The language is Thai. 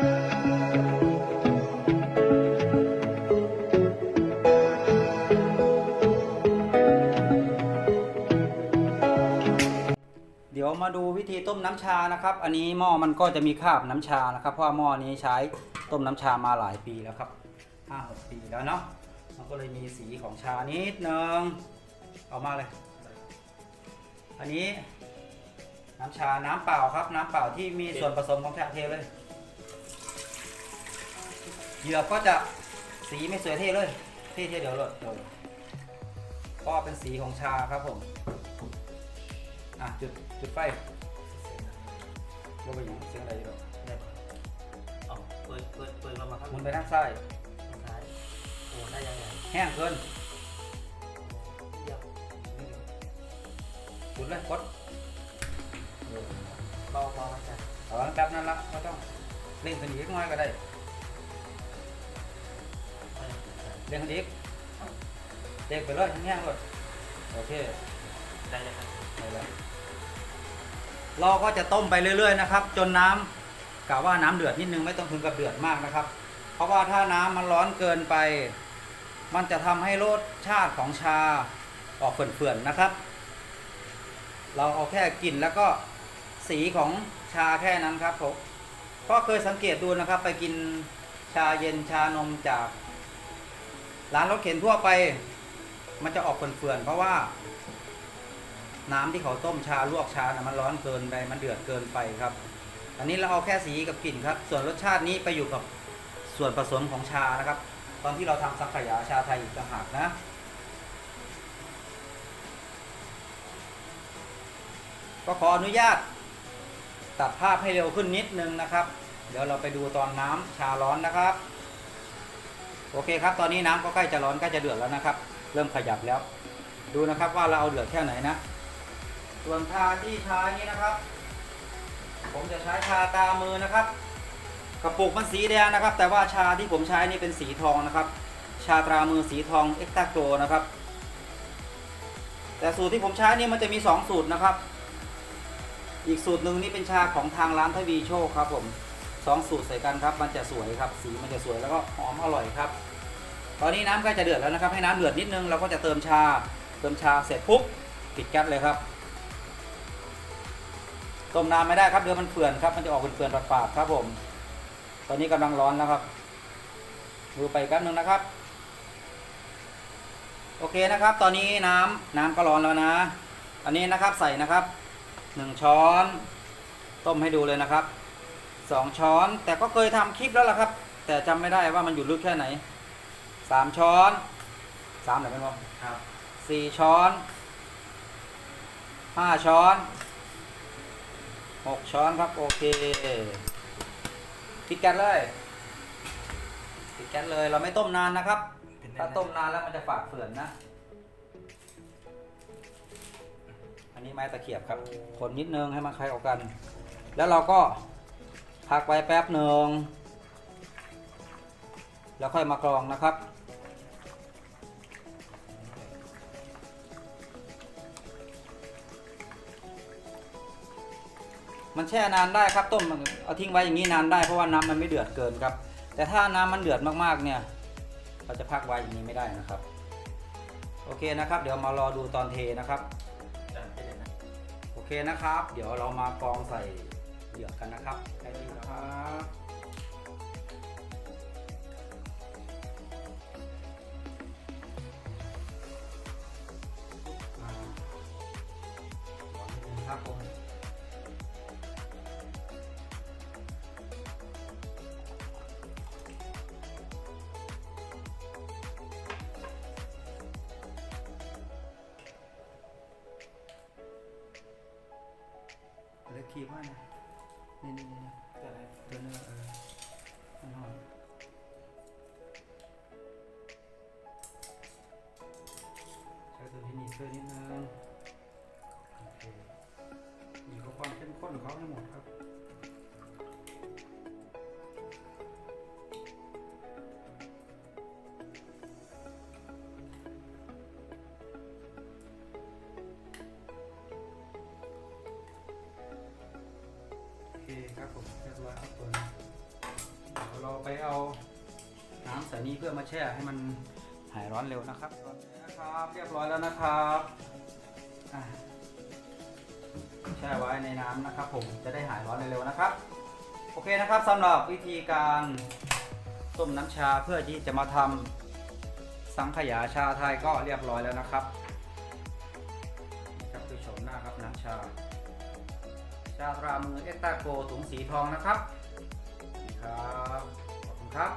เดี๋ยวมาดูวิธีต้มน้ำชานะครับ อันนี้หม้อมันก็จะมีคราบน้ำชานะครับ เพราะหม้อนี้ใช้ต้มน้ำชามาหลายปีแล้วครับห้าหกปีแล้วเนาะ มันก็เลยมีสีของชานิดนึง เอามาเลย อันนี้น้ำชา น้ำเปล่าครับ น้ำเปล่าที่มีส่วนผสมของชาเทเลย เหยือกก็จะสีไม่สวยเท่เลยเท่เท่เดี๋ยวเลยเดี๋ยวเลยเพราะว่าเป็นสีของชาครับผมอะจุดจุดไฟว่าไปอย่างเสียงอะไรอยู่หรอกได้ปะเอาเปิดเปิดเปิดมามาครับหมุนไปทางซ้ายซ้ายโอ้ได้ยังไงแห้งเกินเดี๋ยวจุดเลยกดเบาเบามาจ้ะเอาแป๊บนั้นละไม่ต้องเร่งขึ้นอีกน้อยก็ได้ เร่งขึ้นอีกเร่งไปเลยแห้งๆเลยโอเคได้เลยครับได้แล้วเราก็จะต้มไปเรื่อย ๆ นะครับ จนน้ำกะว่าน้ำเดือดนิดนึงไม่ต้องถึงกับเดือดมากนะครับ เพราะว่าถ้าน้ำมันร้อนเกินไป มันจะทำให้รสชาติของชาออกเฟื่อนๆนะครับ เราเอาแค่กลิ่นแล้วก็สีของชาแค่นั้นครับผมก็เคยสังเกตดูนะครับ ไปกินชาเย็นชานมจาก ร้านรถเข็นทั่วไป มันจะออกเฟื่อนๆเพราะว่า น้ำที่เขาต้มชาลวกชานะมันร้อนเกินไปมันเดือดเกินไปครับ อันนี้เราเอาแค่สีกับกลิ่นครับ ส่วนรสชาตินี้ไปอยู่กับส่วนผสมของชานะครับ ตอนที่เราทำสังขยาชาไทยอีกต่างหากนะก็ขออนุญาตตัดภาพให้เร็วขึ้นนิดนึงนะครับ เดี๋ยวเราไปดูตอนน้ำชาร้อนนะครับ โอเคครับ ตอนนี้น้ำก็ใกล้จะร้อนใกล้จะเดือดแล้วนะครับ เริ่มขยับแล้ว ดูนะครับว่าเราเอาเดือดแค่ไหนนะ ส่วนชาที่ใช้นี้นะครับ ผมจะใช้ชาตามือนะครับ กระปุกมันสีแดงนะครับ แต่ว่าชาที่ผมใช้นี่เป็นสีทองนะครับ ชาตรามือสีทองเอ็กตาโกนะครับ แต่สูตรที่ผมใช้นี่มันจะมี 2 สูตรนะครับ อีกสูตรหนึ่งนี่เป็นชาของทางร้านทวีโชคครับผมสองสูตรใส่กันครับ มันจะสวยครับ สีมันจะสวยแล้วก็หอมอร่อยครับ ตอนนี้น้ำใกล้จะเดือดแล้วนะครับให้น้ำเดือดนิดนึงเราก็จะเติมชา เติมชาเสร็จปุ๊บปิดแก๊สเลยครับต้มนานไม่ได้ครับเดี๋ยวมันเฟื่อนครับมันจะออกเป็นเฟื่อนๆฝาดๆครับผม ตอนนี้กำลังร้อนแล้วครับดูไปแป๊บนึงนะครับ โอเคนะครับ ตอนนี้น้ำน้ำก็ร้อนแล้วนะ อันนี้นะครับใส่นะครับหนึ่งช้อน ต้มให้ดูเลยนะครับสองช้อนแต่ก็เคยทำคลิปแล้วล่ะครับ แต่จำไม่ได้ว่ามันอยู่ลึกแค่ไหน สามช้อนสามไหนเป็นวะครับสี่ช้อนห้าช้อนหกช้อนครับโอเคปิดแก๊สเลยปิดแก๊สเลยเราไม่ต้มนานนะครับ ถ้าต้มนานแล้วมันจะฝาดเฟื่อนนะ อันนี้ไม้ตะเขียบครับคนนิดนึงให้มันคล้ายออกกัน แล้วเราก็พักไว้แป๊บหนึ่งแล้วค่อยมากรองนะครับ มันแช่นานได้ครับต้มเอาทิ้งไว้อย่างนี้นานได้เพราะว่าน้ำมันไม่เดือดเกินครับ แต่ถ้าน้ำมันเดือดมากๆเนี่ย เราจะพักไว้อย่างนี้ไม่ได้นะครับ โอเคนะครับ เดี๋ยวมารอดูตอนเทนะครับโอเคนะครับ เดี๋ยวเรามากองใส่เหยือกกันนะครับได้ดีนะครับ เล็กคีบว่านะนี่นี่นี่ได้เลยตัวนึงเออมันหอมใช้ตัวที่นี่ช่วยนิดนึงโอเคนี่เขาความเข้มข้นของเขาให้หมดครับ คครับผมเรียบร้อยครับตัวนี้นี้เพื่อมาแช่ให้มันหายร้อนเร็วนะครับตอนนี้นะครับเรียบร้อยแล้วนะครับแช่ไว้ในน้ำนะครับ ผมจะได้หายร้อนเร็วๆนะครับ โอเคนะครับสำหรับวิธีการต้มน้ำชาเพื่อที่จะมาทำสังขยาชาไทยก็เรียบร้อยแล้วนะครับนี่ครับคือโฉมหน้าครับน้ำชา ชาตรามือเอสตาโกถุงสีทองนะครับนี่ครับ ขอบคุณครับ